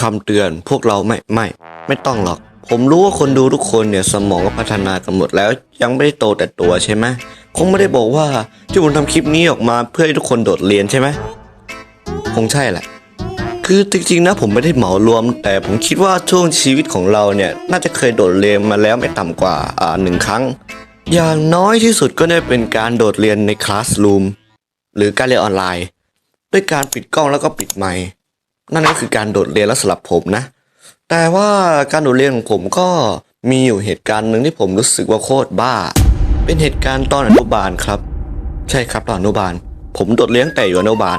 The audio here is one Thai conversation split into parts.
คำเตือนพวกเราไม่ไม่ ไม่ต้องหรอก ผมรู้ว่าคนดูทุกคนเนี่ยสมองก็พัฒนากันหมดแล้ว ยังไม่ได้โตแต่ตัวใช่ไหมคงไม่ได้บอกว่าที่ผมทำคลิปนี้ออกมาเพื่อให้ทุกคนโดดเรียนใช่ไหมคงใช่แหละคือจริงๆนะผมไม่ได้เหมารวม แต่ผมคิดว่าช่วงชีวิตของเราเนี่ยน่าจะเคยโดดเรียนมาแล้วไม่ต่ำกว่าอ่าหนึ่งครั้ง อย่างน้อยที่สุดก็ได้เป็นการโดดเรียนในคลาสรูมหรือการเรียนออนไลน์ ด้วยการปิดกล้องแล้วก็ปิดไมค์ นั่นก็คือการโดดเรียนแล้วสำหรับผมนะ แต่ว่าการโดดเรียนของผมก็มีอยู่เหตุการณ์หนึ่งที่ผมรู้สึกว่าโคตรบ้า เป็นเหตุการณ์ตอนอนุบาลครับ ใช่ครับตอนอนุบาล ผมโดดเรียนตั้งแต่อยู่อนุบาล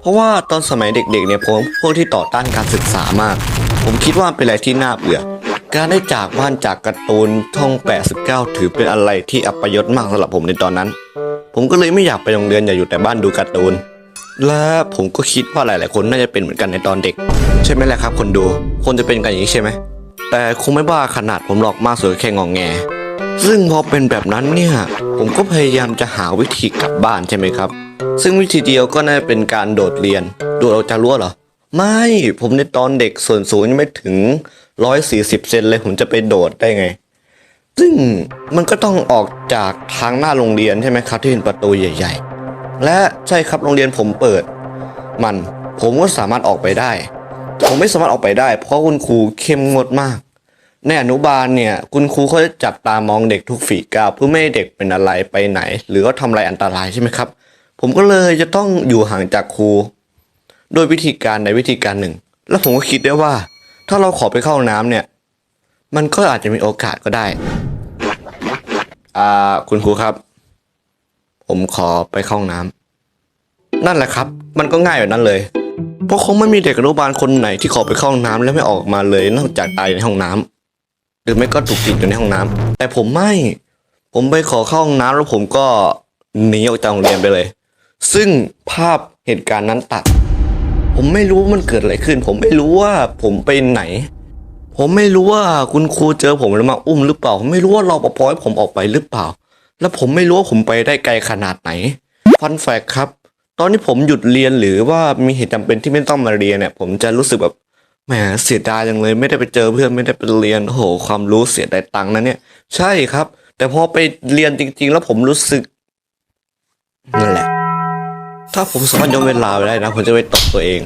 เพราะว่าตอนสมัยเด็กๆเนี่ยผมพวกที่ต่อต้านการศึกษามาก ผมคิดว่าเป็นอะไรที่น่าเบื่อการได้จากบ้านจากการ์ตูนท่อง 89 ถือเป็นอะไรที่อัปยศมากสำหรับผมในตอนนั้น ผมก็เลยไม่อยากไปโรงเรียนอยากอยู่แต่บ้านดูการ์ตูน และผมก็คิดว่าหลาย ๆ คนน่าจะเป็นเหมือนกันในตอนเด็ก ใช่ไหมละครับ คนดู คนจะเป็นกันอย่างนี้ใช่ไหม แต่คงไม่บ้าขนาดผมหรอกมากสุดแค่งองแง ซึ่งพอเป็นแบบนั้นเนี่ย ผมก็พยายามจะหาวิธีกลับบ้านใช่ไหมครับ ซึ่งวิธีเดียวก็น่าจะเป็นการโดดเรียน โดดออกจากรั้วเหรอ ไม่ ผมในตอนเด็กส่วนสูงยังไม่ถึง 140 เซนเลยผมจะไปโดดได้ไง ซึ่งมันก็ต้องออกจากทางหน้าโรงเรียนใช่ไหมครับ ที่เป็นประตูใหญ่ ๆ และใช่ครับโรงเรียนผมเปิด มันผมก็สามารถออกไปได้ ผมไม่สามารถออกไปได้ เพราะคุณครูเข้มงวดมาก ในอนุบาลเนี่ย คุณครูเขาจะจับตามองเด็กทุกฝีก้าวเพื่อไม่ให้เด็กเป็นอะไรไปไหน หรือว่าทำอะไรอันตรายใช่ไหมครับ ผมก็เลยจะต้องอยู่ห่างจากครูโดยวิธีการใดวิธีการหนึ่ง แล้วผมก็คิดได้ว่า ถ้าเราขอไปเข้าห้องน้ำเนี่ย มันก็อาจจะมีโอกาสก็ได้ อ่าคุณครูครับ ผมขอไปเข้าห้องน้ำนั่นแหละครับ มันก็ง่ายแบบนั้นเลย เพราะคงไม่มีเด็กอนุบาลคนไหนที่ขอไปเข้าห้องน้ำแล้วไม่ออกมาเลย นอกจากตายในห้องน้ำหรือไม่ก็ถูกติดอยู่ในห้องน้ำแต่ผมไม่ ผมไปขอเข้าห้องน้ำแล้วผมก็หนีออกจากโรงเรียนไปเลย ซึ่งภาพเหตุการณ์นั้นตัด ผมไม่รู้ว่ามันเกิดอะไรขึ้น ผมไม่รู้ว่าผมไปไหน ผมไม่รู้ว่าคุณครูเจอผมแล้วมาอุ้มหรือเปล่า ผมไม่รู้ว่ารอปภให้ผมออกไปหรือเปล่า แล้วผมไม่รู้ว่าผมไปได้ไกลขนาดไหนฟันแฟกครับ ตอนที่ผมหยุดเรียนหรือว่ามีเหตุจำเป็นที่ไม่ต้องมาเรียนเนี่ย ผมจะรู้สึกแบบแหมเสียดายจังเลย ไม่ได้ไปเจอเพื่อนไม่ได้ไปเรียนโอ้โหความรู้เสียดายตังค์นะเนี่ย ใช่ครับ แต่พอไปเรียนจริง ๆ แล้วผมรู้สึกนั่นแหละ ถ้าผมสามารถย้อนเวลาไปได้นะ ผมจะไปตบตัวเอง